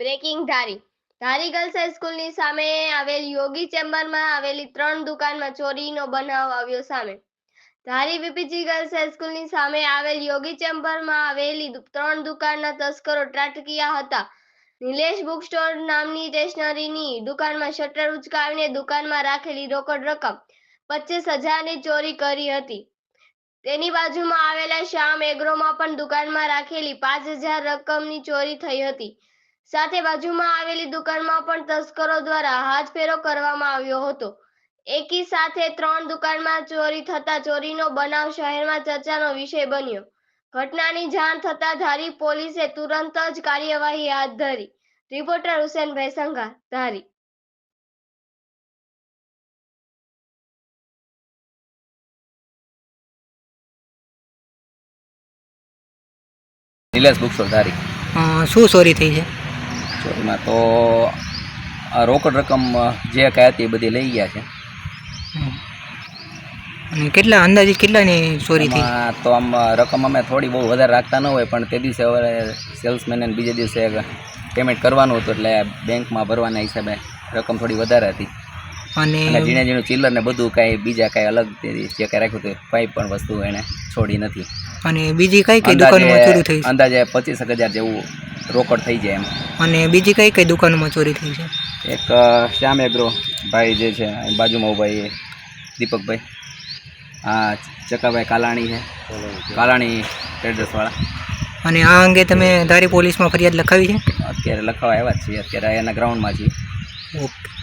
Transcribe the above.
Breaking ધારી. ધારી girls હાઈસ્કૂલની સામે આવેલ યોગી ચેમ્બરમાં આવેલી ત્રણ દુકાનમાં ચોરીનો બનાવ આવ્યો સામે. ધારી વીપીજી ગર્લ્સ હાઈસ્કૂલની સામે આવેલ યોગી ચેમ્બરમાં આવેલી ત્રણ દુકાનના તસ્કરો ત્રાટક્યા હતા. નિલેશ બુક સ્ટોર નામની સ્ટેશનરીની દુકાનમાં શટર ઉચકાવીને દુકાનમાં રાખેલી રોકડ રકમ પચીસ હજારની ચોરી કરી હતી. તેની બાજુમાં આવેલા શ્યામ એગ્રોમાં પણ દુકાનમાં રાખેલી પાંચ હજાર રકમની ચોરી થઈ હતી. સાથે બાજુમાં આવેલી દુકાનમાં પણ તસ્કરો દ્વારા હાથફેરો કરવામાં આવ્યો હતો. એકી સાથે ત્રણ દુકાનમાં ચોરી થતા ચોરીનો બનાવ શહેરમાં ચર્ચાનો વિષય બન્યો. ઘટનાની જાણ થતા ધારી પોલીસે તુરંત જ કાર્યવાહી હાથ ધરી. રિપોર્ટર હુસેનભાઈ સંઘા ધારી. Nilesh book store Dhari. શું ચોરી થઈ છે? ચોરીમાં તો આ રોકડ રકમ જે કાંઈ હતી એ બધી લઈ ગયા છે. અને કેટલા અંદાજે કેટલાની ચોરી થઈ? તો આમ રકમ અમે થોડી બહુ વધારે રાખતા ન હોય પણ તે દિવસે હવે સેલ્સમેન બીજે દિવસે પેમેન્ટ કરવાનું હતું એટલે બેંકમાં ભરવાના હિસાબે રકમ થોડી વધારે હતી. અને અને ઝીણે ઝીણું ચિલ્લર ને બધું કાંઈ બીજા કાંઈ અલગ જે કાંઈ રાખ્યું હતું કંઈ પણ વસ્તુ એણે છોડી નથી. અને બીજી કઈ કઈ દુકાનોમાં ચોરી થઈ? અંદાજે પચીસ હજાર જેવું રોકડ થઈ જાય એમ. અને બીજી કઈ કઈ દુકાનોમાં ચોરી થઈ છે? એક શ્યામ એગ્રો ભાઈ જે છે બાજુમાં એ દીપકભાઈ. હા ચકાભાઈ કાલાણી છે. કાલાણી ટ્રેડર્સવાળા અને આ અંગે તમે ધારી પોલીસમાં ફરિયાદ લખાવી છે? અત્યારે લખાવા આવ્યા જ છીએ. અત્યારે એના ગ્રાઉન્ડમાં છીએ. ઓકે.